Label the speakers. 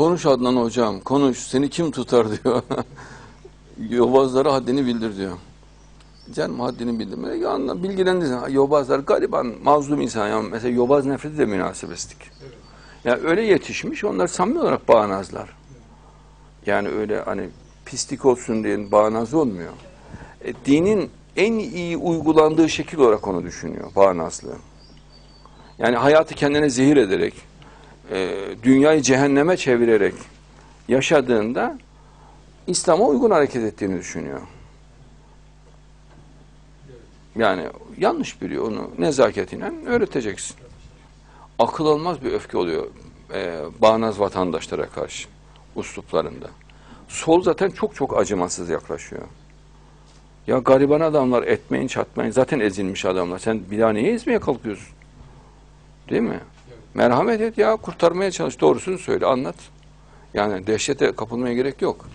Speaker 1: Konuş Adnan hocam, konuş. Seni kim tutar diyor. Yobazlara haddini bildir diyor. Canım haddini bildirme. Ya anla, bilgilendirsin. Yobazlar gariban, mazlum insan. Yani mesela yobaz nefreti de münasebetlik. Ya öyle yetişmiş, onlar samimi olarak bağnazlar. Yani öyle hani pislik olsun diye bağnaz olmuyor. E, dinin en iyi uygulandığı şekil olarak onu düşünüyor, bağnazlığı. Yani hayatı kendine zehir ederek, e, dünyayı cehenneme çevirerek yaşadığında İslam'a uygun hareket ettiğini düşünüyor. Yani yanlış biliyor onu nezaketiyle öğreteceksin. Akıl almaz bir öfke oluyor e, bağnaz vatandaşlara karşı usluplarında. Sol zaten çok çok acımasız yaklaşıyor. Ya gariban adamlar etmeyin çatmayın zaten ezilmiş adamlar. Sen bir daha niye ezmeye kalkıyorsun? Değil mi? Merhamet et ya kurtarmaya çalış doğrusunu söyle anlat. Yani dehşete kapılmaya gerek yok.